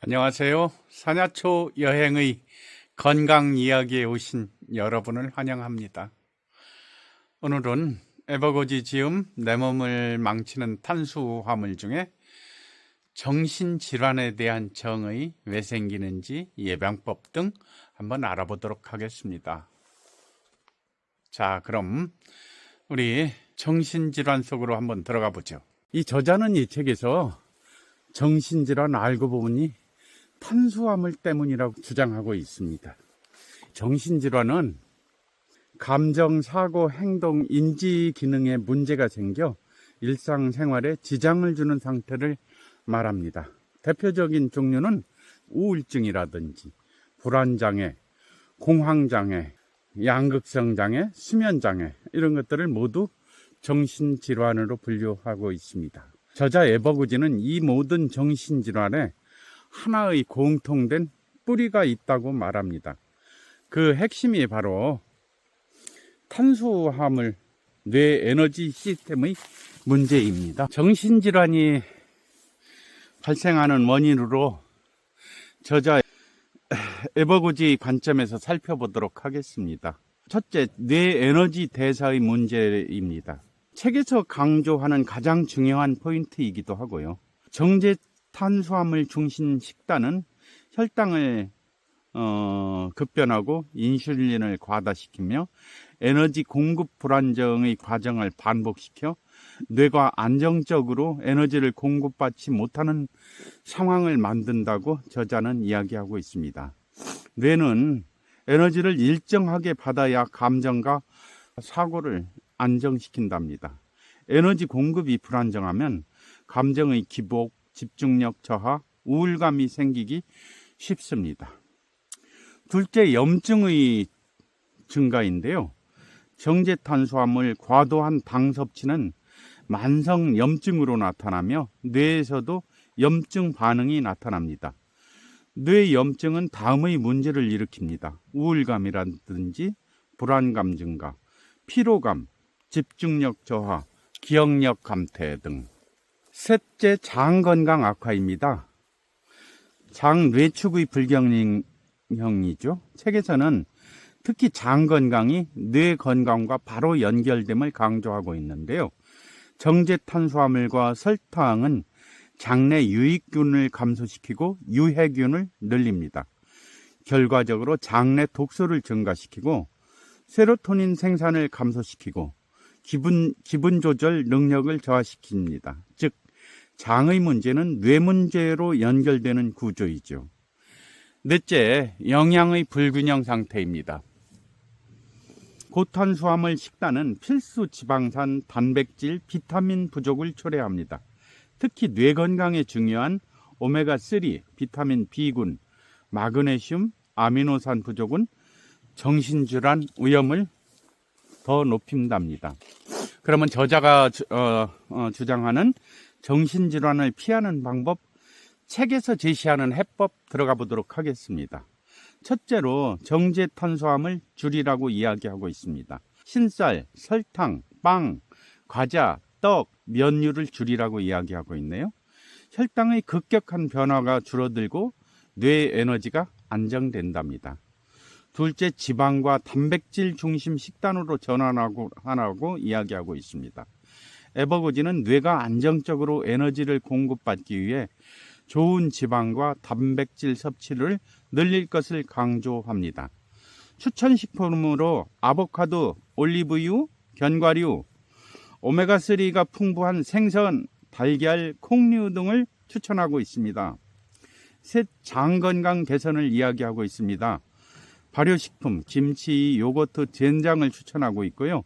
안녕하세요. 사냐초 여행의 건강 이야기에 오신 여러분을 환영합니다. 오늘은 에버고지 지음 내 몸을 망치는 탄수 화물 중에 정신질환에 대한 정의 왜 생기는지 예방법 등 한번 알아보도록 하겠습니다. 자, 그럼 우리 정신질환 속으로 한번 들어가 보죠. 이 저자는 이 책에서 정신질환 알고 보니 탄수화물 때문이라고 주장하고 있습니다. 정신질환은 감정, 사고, 행동, 인지 기능에 문제가 생겨 일상생활에 지장을 주는 상태를 말합니다. 대표적인 종류는 우울증이라든지 불안장애, 공황장애, 양극성장애, 수면장애 이런 것들을 모두 정신질환으로 분류하고 있습니다. 저자 에버구지는 이 모든 정신질환에 하나의 공통된 뿌리가 있다고 말합니다. 그 핵심이 바로 탄수화물 뇌 에너지 시스템의 문제입니다. 정신질환이 발생하는 원인으로 저자 에버고지 관점에서 살펴보도록 하겠습니다. 첫째, 뇌 에너지 대사의 문제입니다. 책에서 강조하는 가장 중요한 포인트이기도 하고요. 정제 탄수화물 중심 식단은 혈당을 어, 급변하고 인슐린을 과다시키며 에너지 공급 불안정의 과정을 반복시켜 뇌가 안정적으로 에너지를 공급받지 못하는 상황을 만든다고 저자는 이야기하고 있습니다. 뇌는 에너지를 일정하게 받아야 감정과 사고를 안정시킨답니다. 에너지 공급이 불안정하면 감정의 기복, 집중력 저하, 우울감이 생기기 쉽습니다. 둘째, 염증의 증가인데요. 정제탄수화물 과도한 당 섭취는 만성 염증으로 나타나며 뇌에서도 염증 반응이 나타납니다. 뇌 염증은 다음의 문제를 일으킵니다. 우울감이라든지 불안감 증가, 피로감, 집중력 저하, 기억력 감퇴 등. 셋째, 장 건강 악화입니다. 장 뇌축의 불경형이죠. 책에서는 특히 장 건강이 뇌 건강과 바로 연결됨을 강조하고 있는데요. 정제 탄수화물과 설탕은 장내 유익균을 감소시키고 유해균을 늘립니다. 결과적으로 장내 독소를 증가시키고 세로토닌 생산을 감소시키고 기분, 기분 조절 능력을 저하시킵니다. 즉, 장의 문제는 뇌 문제로 연결되는 구조이죠. 넷째, 영양의 불균형 상태입니다. 고탄수화물 식단은 필수 지방산, 단백질, 비타민 부족을 초래합니다. 특히 뇌 건강에 중요한 오메가3, 비타민 B군, 마그네슘, 아미노산 부족은 정신질환 위험을 더 높인답니다. 그러면 저자가 주, 어, 어, 주장하는 정신질환을 피하는 방법, 책에서 제시하는 해법 들어가 보도록 하겠습니다. 첫째로 정제 탄수화물 줄이라고 이야기하고 있습니다. 흰쌀, 설탕, 빵, 과자, 떡, 면류를 줄이라고 이야기하고 있네요. 혈당의 급격한 변화가 줄어들고 뇌 에너지가 안정된답니다. 둘째, 지방과 단백질 중심 식단으로 전환하고 하라고 이야기하고 있습니다. 에버고지는 뇌가 안정적으로 에너지를 공급받기 위해 좋은 지방과 단백질 섭취를 늘릴 것을 강조합니다. 추천 식품으로 아보카도, 올리브유, 견과류, 오메가3가 풍부한 생선, 달걀, 콩류 등을 추천하고 있습니다. 셋, 장 건강 개선을 이야기하고 있습니다. 발효식품, 김치, 요거트, 된장을 추천하고 있고요.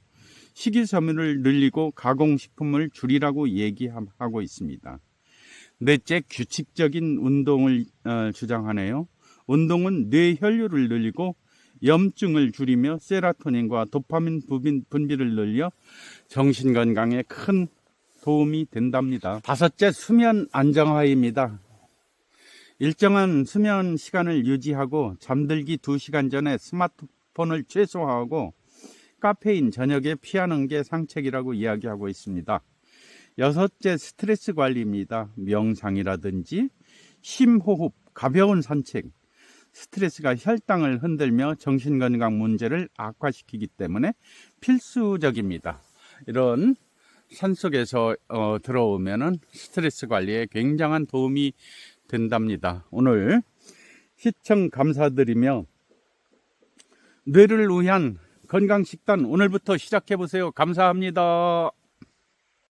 식이섬유를 늘리고 가공식품을 줄이라고 얘기하고 있습니다. 넷째, 규칙적인 운동을 어, 주장하네요. 운동은 뇌 혈류를 늘리고 염증을 줄이며 세라토닌과 도파민 분비를 늘려 정신 건강에 큰 도움이 된답니다. 다섯째, 수면 안정화입니다. 일정한 수면 시간을 유지하고 잠들기 2시간 전에 스마트폰을 최소화하고 카페인 저녁에 피하는 게 상책이라고 이야기하고 있습니다. 여섯째 스트레스 관리입니다. 명상이라든지 심호흡, 가벼운 산책, 스트레스가 혈당을 흔들며 정신건강 문제를 악화시키기 때문에 필수적입니다. 이런 산속에서 어, 들어오면은 스트레스 관리에 굉장한 도움이 된답니다. 오늘 시청 감사드리며 뇌를 위한 건강식단 오늘부터 시작해 보세요. 감사합니다.